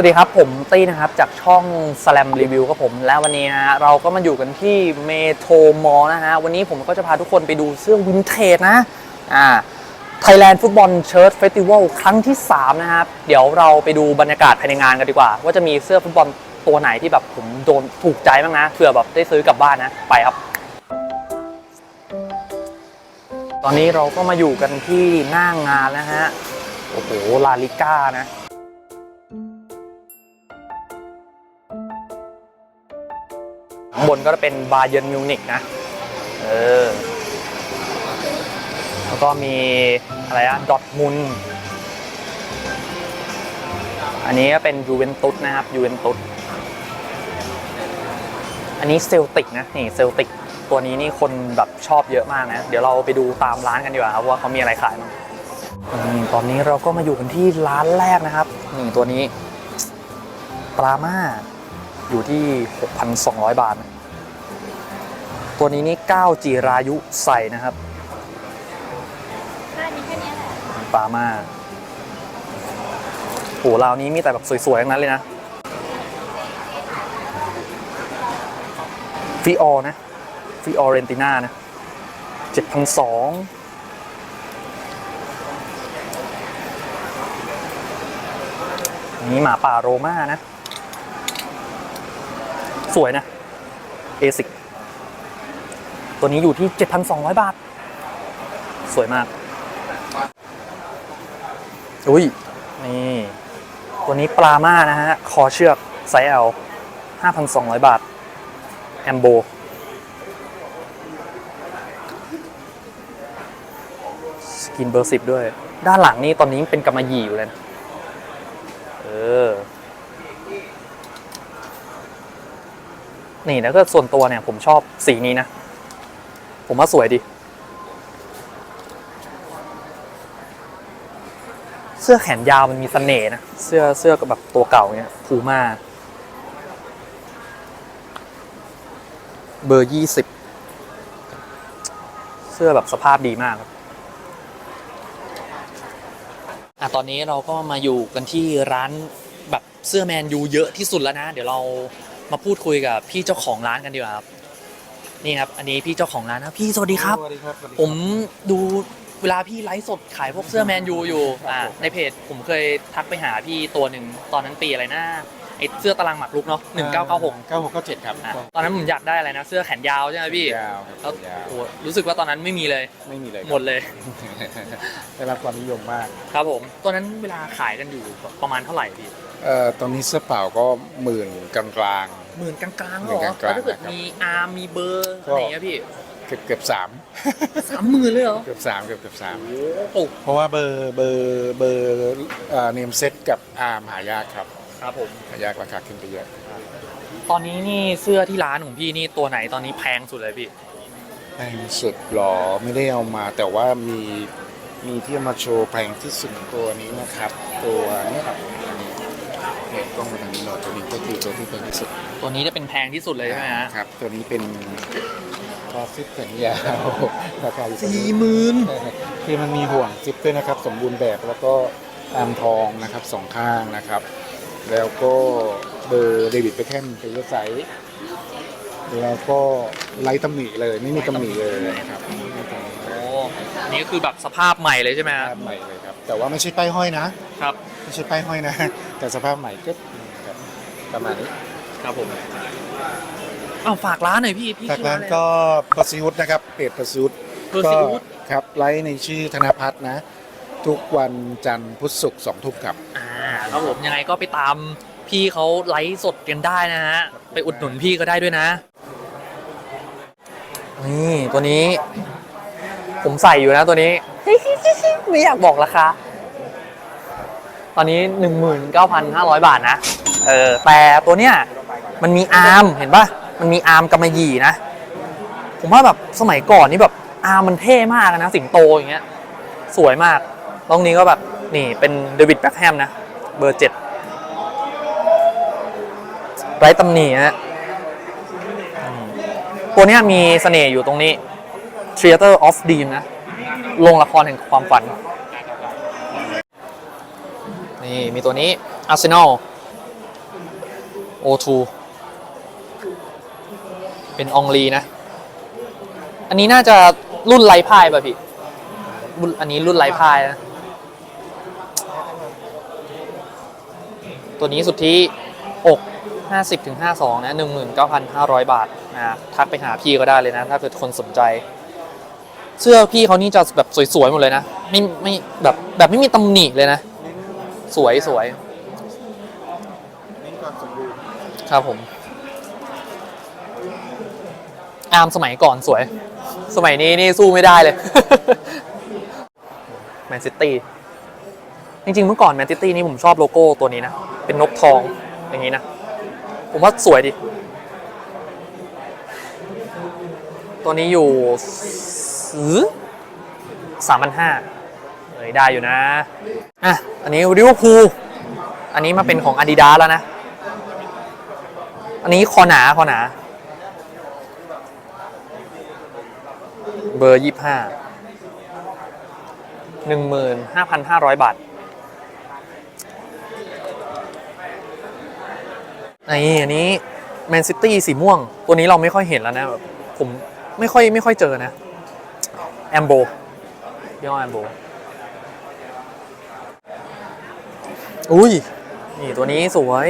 วัสดีครับผมตี้นะครับจากช่อง Slam Review ครับผมและวันนี้นะฮะเราก็มาอยู่กันที่เมโทรมอลนะฮะวันนี้ผมก็จะพาทุกคนไปดูเสื้อวินเทจนะอ่า Thailand Football Shirt Festival ครั้งที่ 3 นะครับ เดี๋ยวเราไปดูบรรยากาศภายในงานกันดีกว่า ว่าจะมีเสื้อฟุตบอลตัวไหนที่แบบผมโดนถูกใจบ้างนะเผื่อแบบได้ซื้อกลับบ้านนะ ไปครับ ตอนนี้เราก็มาอยู่กันที่หน้างานนะฮะโอ้โหลาลิก้านะ ข้างบนก็จะเป็นบาเย r n นมิวนิกนะ เออ แล้วก็มีอะไรอะดอทมุน อันนี้ก็เป็นยูเวนตุสนะครับยูเวนตุส อันนี้เซลติกนะ นี่เซลติกตัวนี้นี่คนแบบชอบเยอะมากนะ เดี๋ยวเราไปดูตามร้านกันดีกว่าครับว่าเขามีอะไรขายบ้างตอนนี้เราก็มาอยู่กันที่ร้านแรกนะครับ นี่ตัวนี้ปราม่าอยู่ที่ 6,200 บาทนะ ตัวนี้นี่9จีรายุใส่นะครับใช่มีแค่เนี้ยแหละปลามาโหราวนี้มีแต่แบบสวยๆทั้งนั้นเลยนะฟิออนะฟิออเรนติน่านะเจ็ดพันสองนี่หมาป่าโรมานะ สวยนะเอซิก ตัวนี้อยู่ที่ 7,200 บาท สวยมาก อุ้ย นี่ ตัวนี้ปลาม่านะฮะ คอเชือกไซส์ L 5,200 บาท แอมโบ สกินเบอร์สิบด้วย ด้านหลังนี่ตอนนี้เป็นกำมะหยี่อยู่เลยนะเออ นี่แล้วก็ส่วนตัวเนี่ยผมชอบสีนี้นะ ผมว่าสวยดี เสื้อแขนยาวมันมีเสน่ห์นะ เสื้อเสื้อกับแบบตัวเก่าเนี่ยพูม่าเบอร์ยี่สิบเสื้อแบบสภาพดีมากครับอะตอนนี้เราก็มาอยู่กันที่ร้านแบบเสื้อแมนยูเยอะที่สุดแล้วนะ เดี๋ยวเรามาพูดคุยกับพี่เจ้าของร้านกันดีกว่าครับ นี่ครับ อันนี้พี่เจ้าของร้านนะพี่สวัสดีครับ สวัสดีครับสวัสดีครับ ผมดูเวลาพี่ไลฟ์สดขายพวกเสื้อแมนยูอยู่อ่าในเพจผมเคยทักไปหาพี่ตัวหนึ่งตอนนั้นปีอะไรนะไอเสื้อตารางหมากรุกเนาะหนึ่งเก้าเก้าหกเก้าหกเก้าเจ็ดครับตอนนั้นผมอยากได้อะไรนะ เสื้อแขนยาวใช่ไหมพี่ยาวคแล้รัวบยาวโอ้โหรู้สึกว่าตอนนั้นไม่มีเลยไม่มีเลยครับ หมดเลย ได้รับความนิยมมากครับผมตอนนั้นเวลาขายกันอยู่ประมาณเท่าไหร่พี่ เอ่อตอนนี้เสื้อเปล่าก็หมื่นกลางกลาง หมื่นกลางๆหเหมื่รนอกลางๆแล้วถ้าเกิดนะครับมีอาร์มมีเบอร์ก็อะไรอย่างเงี้ยพี่ๆเกือบเกือบสามสามหมื่นเลยเหรอ เกือบสามเกือบเกือบสามโอ้เพราะว่าเบอร์เบอร์เบอร์เนมเซตกับอาร์มหายากครับ ครับผมหายากราคาขึ้นไปเยอะตอนนี้นี่เสื้อที่ร้านของพี่นี่ตัวไหนตอนนี้แพงสุดเลยพี่ แพงสุดหรอไม่ได้เอามา แต่ว่ามีมีที่เอามาโชว์แพงที่สุดตัวนี้นะครับ ตัวนี้ครับอั นนี้เนี่ยกล้องมาทางนี้หน่อยตัวนี้ก็คือตัวที่แพงที่สุดตัวนี้จะเป็นแพงที่สุดเลยใช่ไหมฮะครับ ตัวนี้เป็นคอซิปแขนยาวราคาอยู่ที่สี่หมื่นคือมันมีห่วงซิปด้วยนะครับ สมบูรณ์แบบแล้วก็อามทองนะครับสองข้างนะครับ แล้วก็เบอร์เดวิดเบคแฮมเป็นไซส์แล้วก็ไร้ตำหนิเลยไม่มีตำหนิเลยนะครับไม่มีตำหนิโอ้อันนี้ก็คือแบบสภาพใหม่เลยใช่ไหมฮะภาพใหม่เลยครับ แต่ว่าไม่ใช่ป้ายห้อยนะครับ ไม่ใช่ป้ายห้อยนะ แต่สภาพใหม่ก็ครับประมาณนี้ครับผมอ้าวฝากร้านหน่อยพี่พี่จากชื่อร้าอะนไร ก็ประซิวุฒนะครับเพจประซิวุฒเบอร์ก็ซิอุสครับไลฟ์ในชื่อธนพัฒน์นะ ทุกวันจันทร์พุธศุกร์สองทุ่มครับ อ่าครับผมยังไงก็ไปตามพี่เขาไลฟ์สดกันได้นะฮะไปอุดหนุนพี่ก็ได้ด้วยนะนี่ตัวนี้ ผมใส่อยู่นะตัวนี้ ไม่อยากบอกราคา ตอนนี้ 19,500 บาทนะ เออ แต่ตัวเนี้ยมันมีอาร์มเห็นปะมันมีอาร์มกำมะหยี่นะ ผมว่าแบบสมัยก่อนนี่แบบอาร์มมันเท่มากนะ สิงโตอย่างเงี้ย สวยมากตรงนี้ก็แบบนี่เป็นเดวิดแบ็คแฮมนะ เบอร์เจ็ดไร้ตำหนิฮะตัวเนี้ยมีเสน่ห์อยู่ตรงนี้ Theater of Dream นะ โรงละครแห่งความฝัน นี่มีตัวนี้ Arsenal O2 เป็นอองลีนะ อันนี้น่าจะรุ่นไร้พายป่ะพี่รุ่นอันนี้รุ่นไร้พายนะ ตัวนี้สุดทธิอก50ถึง52 นะ 19,500 บาทนะทักไปหาพี่ก็ได้เลยนะ ถ้าเกิดคนสนใจ เสื้อพี่เขานี่จะแบบสวยๆ หมดเลยนะ ไม่ไม่แบบแบบไม่มีตำหนิเลยนะ สวยสวยนี่ความสมบูรณ์ครับผม อาร์มสมัยก่อนสวย สมัยนี้นี่สู้ไม่ได้เลย แมนซิตี้ จริงๆ เมื่อก่อนแมนซิตี้นี่ผมชอบโลโก้ตัวนี้นะ เป็นนกทองอย่างนี้นะ ผมว่าสวยดี ตัวนี้อยู่ซื้อสามพันห้า เอ้ยได้อยู่นะอะอันนี้ริวพูอันนี้มาเป็นของ Adidas แล้วนะ อันนี้คอหนาคอหนา เบอร์ยี่ห้าหนึ่งหมื่นห้าพันห้าร้อยบาทนี่อันนี้แมนซิตี้สีม่วง ตัวนี้เราไม่ค่อยเห็นแล้วนะแบบผมไม่ค่อยไม่ค่อยเจอนะแอมโบย่ห้อแอมโบ อุ้ย นี่ตัวนี้สวย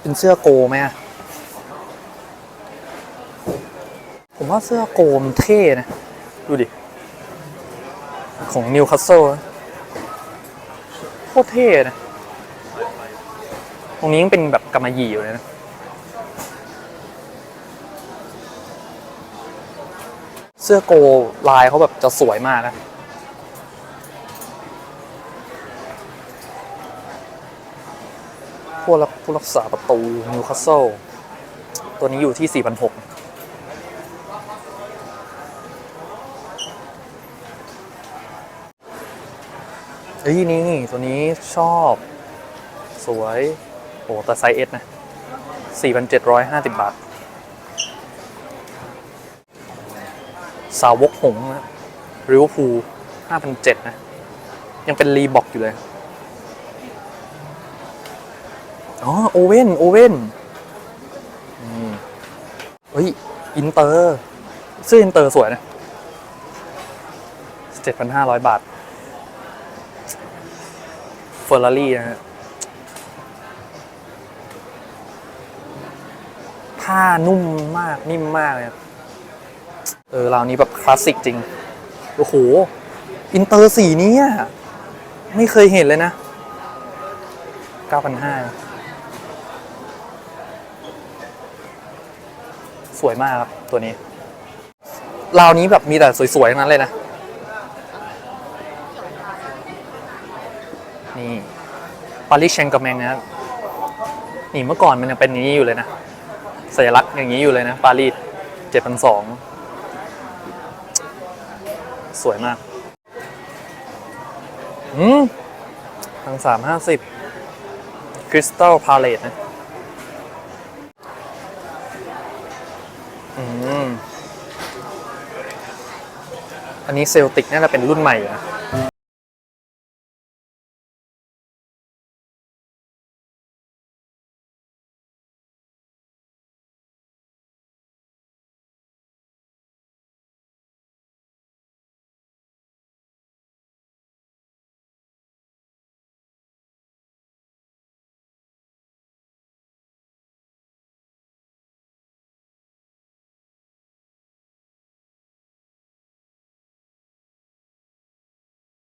เป็นเสื้อโกไหมอะผมว่าเสื้อโกมนเท่นะ ดูดิ ของนิวคาสเซิลโคตรเท่นะ ตรงนี้ยังเป็นแบบกำมะหยี่อยู่เลยนะ เสื้อโกลายเขาแบบจะสวยมากนะ ผู้รักผู้รักษาประตูนิวคาสเซิลตัวนี้อยู่ที่ 4,600เอ้ยนี่ตัวนี้ชอบ สวย โอ้แต่ไซส์เอสนะ 4,750 บาท สาวกหงส์นะริวพู5,700นะ ยังเป็นรีบอกอยู่เลย อ๋อโอเว่นโอเว่นอืมเฮ้ย อินเตอร์เสื้ออินเตอร์สวยนะ7,500บาทเฟอร์รารี่นะฮะผ้านุ่มมากนิ่มมากเลยเออราวนี้แบบคลาสสิกจริง โอ้โห อินเตอร์สีนี้ไม่เคยเห็นเลยนะ 9,500 สวยมากครับตัวนี้ราวนี้แบบมีแต่สวยๆทั้งนั้นเลยนะ นี่ปารีสแชงกาแมงนะครับนี่เมื่อก่อนมันยังเป็นนี้อยู่เลยนะ สัญลักษณ์อย่างนี้อยู่เลยนะ ปารีสเจ็ดพันสองสวยมากอืมพันสามห้าสิบคริสตัลพาเลตนะ อันนี้เซลติกน่าจะเป็นรุ่นใหม่นะ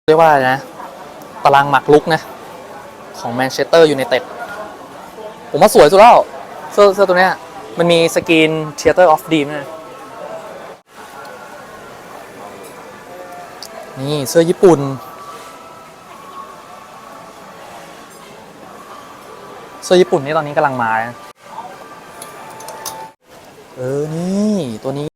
เรียกว่าอะไรนะ ตารางหมากลุกนะ ของแมนเชสเตอร์ยูไนเต็ดผมว่าสวยสุดแล้วเสื้อเสื้อตัวเนี้ยมันมีสกรีน Theater of Dream นะนี่เสื้อญี่ปุ่น เสื้อญี่ปุ่นนี่ตอนนี้กำลังมา เออ นี่ ตัวนี้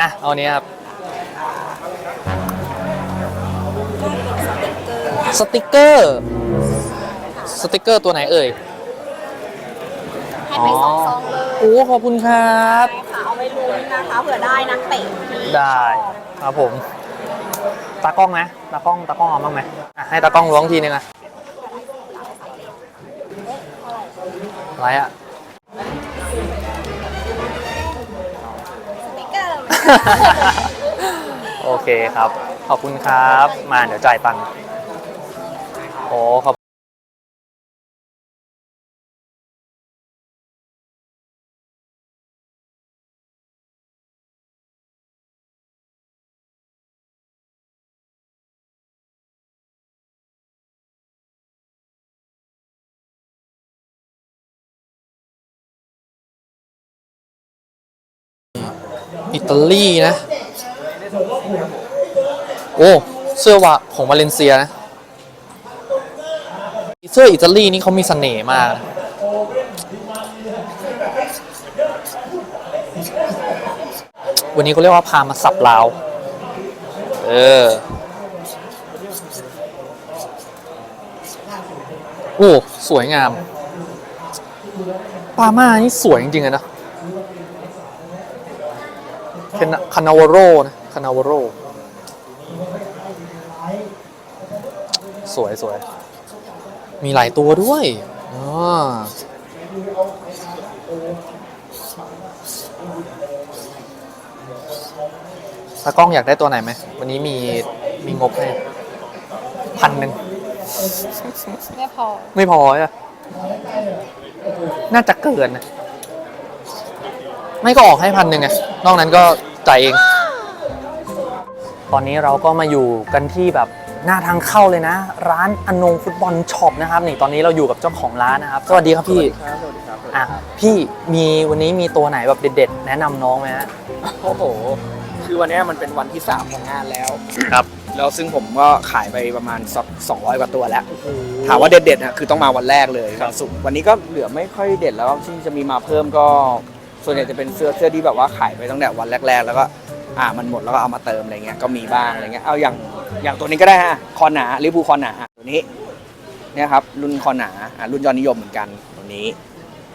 อะเอาอันนี้ครับ สติกเกอร์ สติกเกอร์ตัวไหนเอ่ย ให้ไปสองซองเลยโอ้ขอบคุณครับค่ะเอาไว้ลุ้นนะคะเผื่อได้นักเตะที่ได้ ครับผม ตากล้องไหมตากล้อง ตากล้องเอาบ้างไหมอะให้ตากล้องล้วงทีนึงอะอะไรอะ โอเคครับ ขอบคุณครับ มาเดี๋ยวจ่ายตังค์โอ้ขอบ อิตาลีนะ โอ้เสื้อวะของวาเลนเซียนะเสื้ออิตาลีนี่เขามีเสน่ห์มาก วันนี้เขาเรียกว่าพามาสับลาว เออ โอ้ สวยงาม ปาม่านี่สวยจริงๆเลยนะ คานาวโรนะคานาวโรสวยสวย มีหลายตัวด้วยอ๋อตากล้องอยากได้ตัวไหนไหม วันนี้มี มีงบให้พันหนึ่งไม่พอ ไม่พออะ น่าจะเกินนะ ไม่ก็ออกให้พันหนึ่งไงนอกนั้นก็จ่ายเอง ตอนนี้เราก็มาอยู่กันที่แบบหน้าทางเข้าเลยนะ ร้านอนงฟุตบอลช็อปนะครับนี่ตอนนี้เราอยู่กับเจ้าของร้านนะครับสวัสดีครับพี่ครับสวัสดีครับอะพี่มีวันนี้มีตัวไหนแบบเด็ด ๆ แนะนำน้องไหมฮะโอ้โห คือวันเนี้ยมันเป็นวันที่3ของงานแล้วครับแล้วซึ่งผมก็ขายไปประมาณสัก200 กว่าตัวแล้ว ถามว่าเด็ดๆนะคือต้องมาวันแรกเลยครับวันศุกร์วันนี้ก็เหลือไม่ค่อยเด็ดแล้วที่จะมีมาเพิ่มก็ ส่วนใหญ่จะเป็นเสื้อเสื้อที่แบบว่าขายไปตั้งแต่วันแรก ๆ แล้วก็อ่ามันหมดแล้วก็เอามาเติมอะไรเงี้ยก็มีบ้างอะไรเงี้ยเอาอย่างอย่างตัวนี้ก็ได้ฮะคอหนาลิบูคอหนาตัวนี้เนี่ยครับรุ่นคอหนาอะรุ่นยอดนิยมเหมือนกันตัวนี้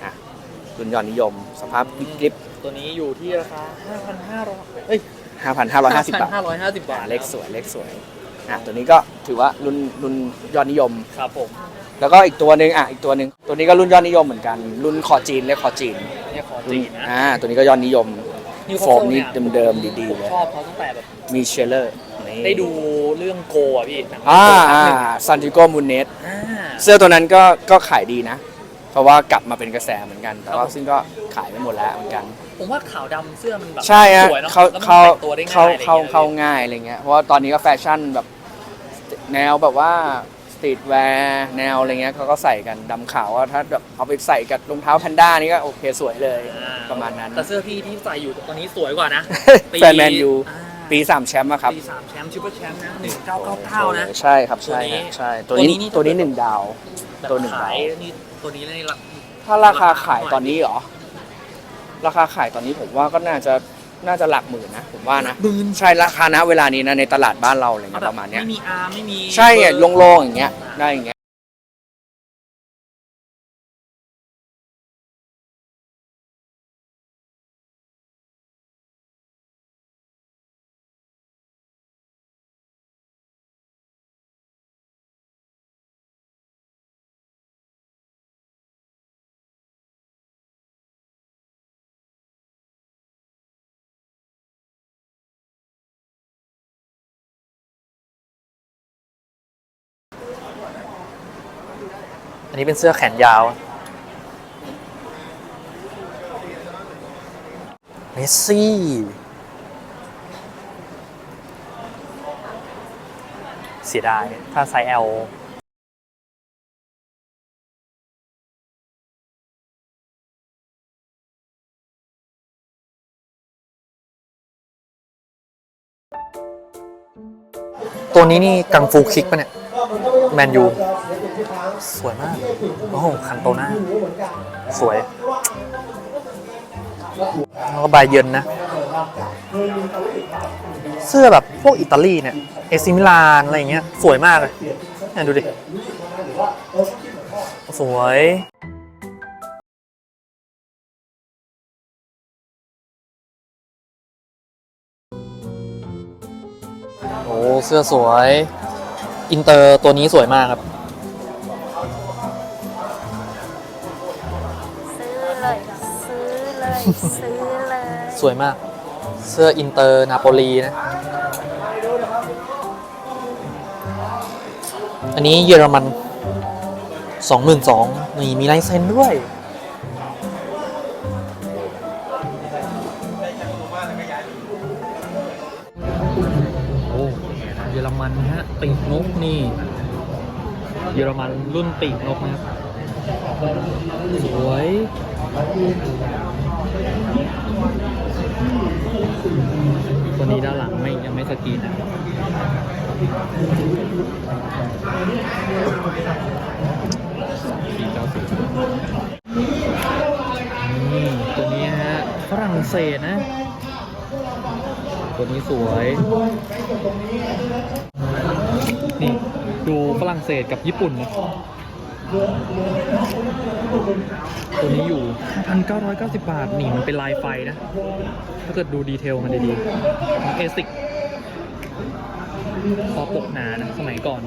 อะรุ่นยอดนิยม สภาพกริบตัวนี้อยู่ที่ราคา 5,500เอ้ยๆ5,550 บาท550บาท อ่าเล็กสวยเล็กสวยอะตัวนี้ก็ถือว่ารุ่นรุ่นยอดนิยม ครับผม แล้วก็อีกตัวหนึ่งอะอีกตัวหนึ่งตัวนี้ก็รุ่นยอดนิยมเหมือนกัน รุ่นคอจีนเรียกคอจีน เนี่ยขอจีนนะอ่าตัวนี้ก็ยอดนิยมนิวโฟคาสมเซิลนี่เนี่ยเดิมๆดีๆเลยชอบเขาตั้งแต่แบบมีเชลเลอร์นี่ได้ดูเรื่องโกอะพี่หนังอ่าโกอ่าหนึ่งซันติโกมูนเนสอ่าเสื้อตัวนั้นก็ก็ขายดีนะ เพราะว่ากลับมาเป็นกระแสเหมือนกัน แต่ว่าครับผมซึ่งก็ขายไปหมดแล้วเหมือนกัน ผมว่าขาวดำเสื้อมันแบบใช่ฮะสวยเนาะเขาแล้วมันเขาแต่งตัวได้ง่ายเขาอะไรเขางี้ย เขาง่ายอะไรเงี้ยเพราะว่าตอนนี้ก็แฟชั่นแบบแนวแบบว่าส ตรีทแวร์แนวอะไรเงี้ยเขาก็ใส่กันดำขาวว่าถ้าแบบเอาไปใส่กับรองเท้าแพนด้านี่ก็โอเคสวยเลยอ่าประมาณนั้น แต่เสื้อพี่ที่ใส่อยู่ตอนนี้สวยกว่านะแฟนแมนยูอ่า ปีสามแชมป์อะครับปีสามแชมป์ซูเปอร์แชมป์นะหนึ่งเก้าเก้าเก้านะ ใช่ครับ ใช่ตัวนี้ฮะใช่ ตัตัววนี้นี้นี่ตัวนี้ หนึ่งดาว แบบตัวหนึ่ง ขาดาวยนี่ตัวนี้นี่ละ ถ้าราคาขายตอนนี้เหรอ ราคาขายตอนนี้ผมว่าก็น่าจะ น่าจะหลักหมื่นนะผมว่านะหมื่น ใช่ราคานะเวลานี้นะในตลาดบ้านเราอะไรเงี้ยประมาณเนี้ยไม่มีอาร์ไม่มีใช่อะเบอร์โล่งๆอย่างเงี้ยได้อย่างเงี้ย อันนี้เป็นเสื้อแขนยาวเมสซี่เสียดาย ถ้าไซส์ L ตัวนี้นี่กังฟูคิกปะเนี่ย แมนยู สวยมาก โอ้โหคันโตหน้า สวยแล้วก็บายเยินนะ เสื้อแบบพวกอิตาลีเนี่ย เอซิมิลานอะไรอย่างเงี้ย สวยมากเลยเนี่ดูดิ สวยโอ้เสื้อสวย อินเตอร์ตัวนี้สวยมากครับ ซื้อเลย สวยมาก เสื้ออินเตอร์นาโปลีนะ อันนี้เยอรมันสองหมื่นสองนี่มีลายเซ็นด้วย โอ้เยอรมันฮะปีกนกนี่ เยอรมันรุ่นปีกนกนะครับ สวย ตัวนี้ด้านหลังไม่ยังไม่สกรีนนะสี่เก้าสิบนี่ตัวนี้ฮะฝรั่งเศสนะ ตัวนี้สวย นี่ ดูฝรั่งเศสกับญี่ปุ่นนะ ตัวนี้อยู่ 1,990 บาท นี่มันเป็นลายไฟนะ ถ้าเกิดดูดีเทลมันดีๆเอซิกคอปกหนานะ สมัยก่อน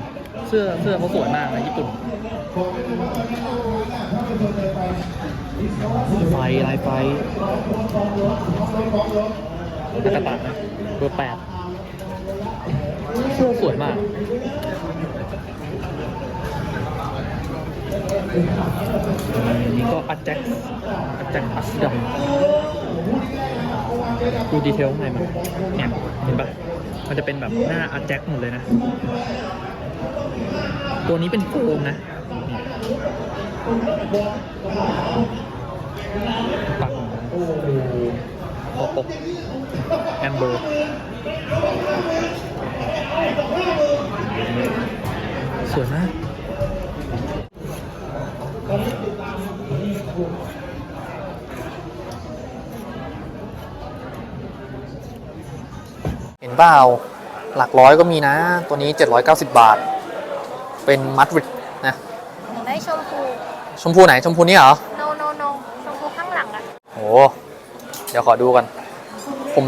เสื้อเสื้อเขาสวยมากนะญี่ปุ่นไฟลายไฟนักตะนะเบอร์แปดเสื้อสวยมาก นนี้ก็อัดแจ็คอัดแจ็คอัสดัมดูดีเทลข้างในมันเนี่ยเห็นปะมันจะเป็นแบบหน้าอัดแจ็คหมดเลยนะ ตัวนี้เป็นโฟมนะปักคอปกแอมเบอร์สวยมาก เห็นเปล่าหลักร้อยก็มีนะ ตัวนี้ 790 บาท เป็นมัดริดนะได้ชมพู ชมพูไหนชมพูนี่เหรอ no no no ชมพูข้างหลังอะโอ้เดี๋ยวขอดูกัน ผม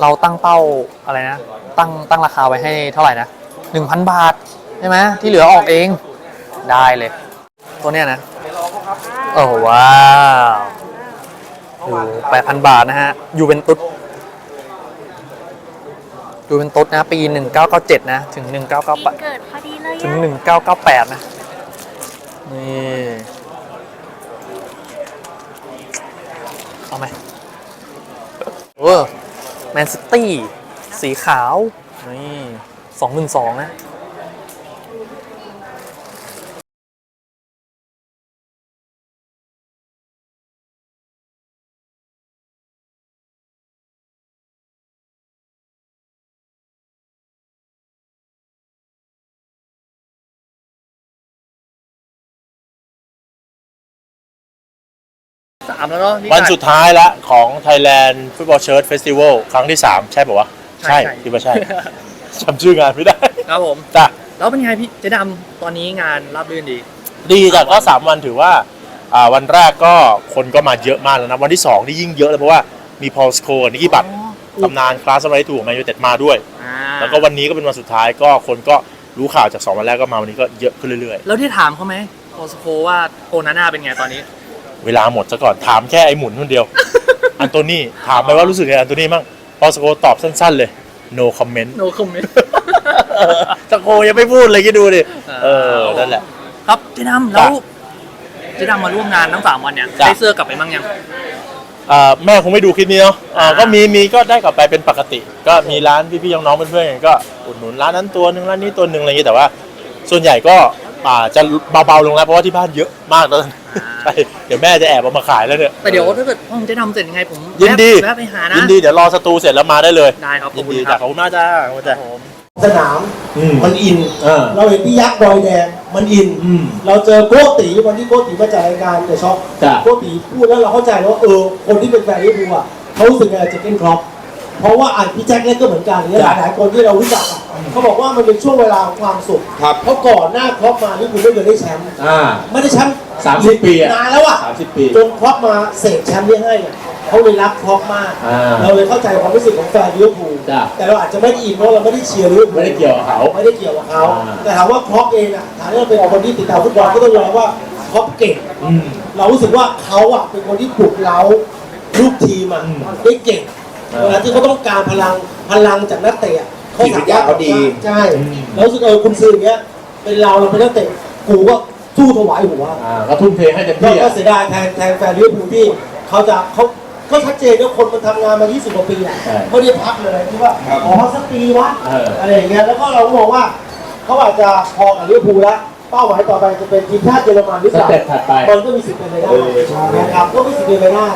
เราตั้งเป้าอะไรนะ ตั้งตั้งราคาไว้ให้เท่าไหร่นะ 1,000 บาท ใช่ไหมที่เหลือออกเองได้เลย ตัวเนี้ยนะ โอ้ว้าวอยู่8,000 บาทนะฮะยูเวนตุส ยูเวนตุสนะปี 1997 นะ ถึงปี1998 เกิดพอดีเลยถึง อะ1998 นะ นี่เอาไหมเออแมนซิตี้ สีขาว นี่สองหมื่นสองนะามแล้วเนาะนี่วันสุดท้ายละของ Thailand Football Shirt Festival ครั้งที่ 3 ใช่ป่าวะใช่ใช่คิดว่าใช่จำชื่องานไม่ได้ครับผมจ้ะแล้วเป็นไงพี่เจ๊ดำตอนนี้งานราบรื่นดี ดีจ้ะก็ 3 วันถือว่าอ่าวันแรกก็คนก็มาเยอะมากแล้วนะ วันที่2นี่ยิ่งเยอะเลยเพราะว่ามีพอลสโคนิกกี้บัตตำนานคลาสอะไรถูกแมนยูเต็ดมาด้วยอ่าแล้วก็วันนี้ก็เป็นวันสุดท้ายก็คนก็รู้ข่าวจาก 2 วันแรกก็มาวันนี้ก็เยอะขึ้นเรื่อยแล้วที่ถามเขาไหมโอสโคว่าโอนาน่าเป็นไงตอนนี้ๆ เวลาหมดซะก่อนถามแค่ไอ้หมุนคนเดียว อันโตนี่ถามไปว่ารู้สึกไงอันโตนี่มั่งพอลสโคตอบสั้น ๆ เลย no comment no comment สโคยังไม่พูดเลยคิดดูดิเออนั่นแหละ ครับเจ๊ดำแล้วเจ๊ดำมาร่วมงานทั้งสามวันเนี่ยจ้ะ ได้เสื้อกลับไปบ้างยัง อ่าแม่คงไม่ดูคลิปนี้เนาะอ่าอ่า ก็มีมีก็ได้กลับไปเป็นปกติ ก็มีร้านพี่ๆน้องๆเพื่อนๆกันก็อุดหนุนร้านนั้นตัวหนึ่งร้านนี้ตัวหนึ่งอะไรอย่างงี้แต่ว่า ส่วนใหญ่ก็อ่าจะเบาๆลงแล้วเพราะว่าที่บ้านเยอะมากตอนนั้น ใช่เดี๋ยวแม่จะแอบเอามาขายแล้วเนี่ยแต่เดี๋ยวถ้าเกิดห้องเจ๊ดำเสร็จยังไงผมยินดีแวะแวะไปหานะยินดีเดี๋ยวรอสตูเสร็จแล้วมาได้เลยได้ครับขยิอบนคุณดีคจ้ะรับขอบคุณมากจ้าขอบคุณจ้า สนามอืมมันอิน เออ เราเห็นพี่ยักษ์ดอยแดงมันอิน อืม เราเจอโกติวันที่โกติมาจัดรายการเดอะช็อคจ้ะ โกติพูดแล้วเราเข้าใจว่าเออคนที่เป็นแฟนลิเวอร์พูลอะเขารู้สึกไงกับเจคเกนครอป เพราะว่าอ่านพี่แจ็คเนี่ยก็เหมือนกันเนี่ยหจ้ะลายๆคนที่เรารู้จักอะเขาบอกว่ามันเป็นช่วงเวลาของความสุข ครับเพราะก่อนหน้าครอปมาลิเวอร์พูลไม่เคยได้แชมป์อ่า ไม่ได้แชมป์สามสิบปีอะนานแล้วอะสามสิบปีจนครอปมาเสกแชมป์เนี่ยให้เนี่ยเขาเลยรักครอปมาก อ่าเราเลยเข้าใจความรู้สึกของแฟนลิเวอร์พูลจ้ะ แต่เราอาจจะไม่ได้อินเพราะเราไม่ได้เชียร์ลิเวอร์พูล ไม่ได้เกี่ยวกับเขา ไม่ได้เกี่ยวกับเขา อ่า แต่ถามว่าครอปเองอะถามว่าเป็นคนที่ติดตามฟุตบอลก็ต้องยอมรับว่าครอปเก่ง อืม เรารู้สึกว่าเขาอะเป็นคนที่ปลุกเราลูกทีมอะอืม ได้เก่ง อ่าเวลาที่เขาต้องการพลังพลังจากนักเตะอะเขาจิตวิทยาเขาดี ใช่อืมเรารู้สึกเออคุณซื้ออย่างเงี้ยเป็นเราเราเป็นนักเตะกูก็สู้ถวายหัวอ่าก็ทุ่มเทให้เต็มก็ที่ก็อะ เสียดายแทนแทนแฟนลิเวอร์พูลที่เขาจะเขาก็ชัดเจนว่าคนมันทำงานมา 20 กว่าปีอะใช่ไม่ได้พักเลยที่ว่าขอพักสักปีวะเอออ อะไรอย่างเงี้ยแล้วก็เราก็มองว่าเขาอาจจะพอกับลิเวอร์พูลแล้วเป้าหมายต่อไปจะเป็นทีมชาติเยอรมันหรือสเปล่า เต็ปถัดไป มันก็มีสิทธิ์เป็นไปได้เออใช่ นะครับก็มีสิทธิ์เป็นไปได้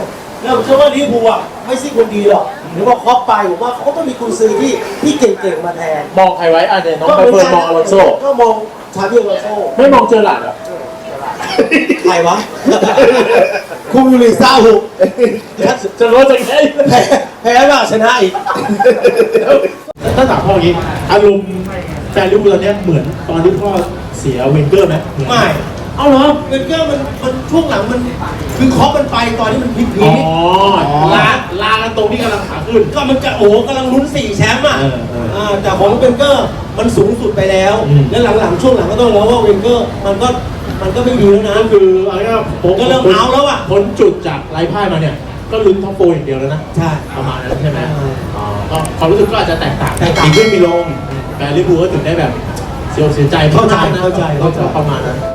แล้วผมเชื่อว่าลิเวอร์พูลอะไม่ใช่คนดีหรอก หรือว่าครอปไปผมว่าเขาต้องมีกุญซือที่ที่เก่งๆมาแทนมองใครไว้อะเนี่ยน้องไปเฟิร์นมองอลอนโซก็มองชาบิอลอนโซไม่มองเจอหลัดเหรอใครวะคุมยูริซาหุจะรู้จะไงแพ้แพ้ว่าชนะอีกถ้าถามพ่ออย่างนี้อารมณ์แฟนลิเวอร์พูลตอนเนี้ยเหมือนตอนที่พ่อเสียเวนเกอร์ไหมเหอนไม่ เอาเหรอเวนเกอร์มันมันช่วงหลังมัน คือครอปมันไปตอนที่มันพลิกอ๋ๆอลาลากันตรงที่กำลังขาขึ้น ก็มันจะโอ้โหกำลังลุ้นสี่แชมป์อะเออเอออ่าแต่ของเวนเกอร์มันสูงสุดไปแล้ว อืม แล้วหลังๆช่วงหลังก็ต้องแล้วว่าเวนเกอร์มันก็มันก็ไม่ดีแล้วนะ ก็คือเอาง่ายๆผมก็เริ่มเอาแล้วอะ พ้นจุดจากไร้พ่ายมาเนี่ย ก็ลุ้นท็อปโฟร์อย่างเดียวแล้วนะ ใช่ ประมาณนั้นใช่ไหมใช่ อ๋อก็ความรู้สึกก็อาจจะแตกต่างแตกต่าง มีขึ้นมีลงแฟนลิเวอร์พูลก็ถึงได้แบบเสียอกเสียใจเข้าใจนะเข้าใจเข้าใจ ก็ประมาณนั้น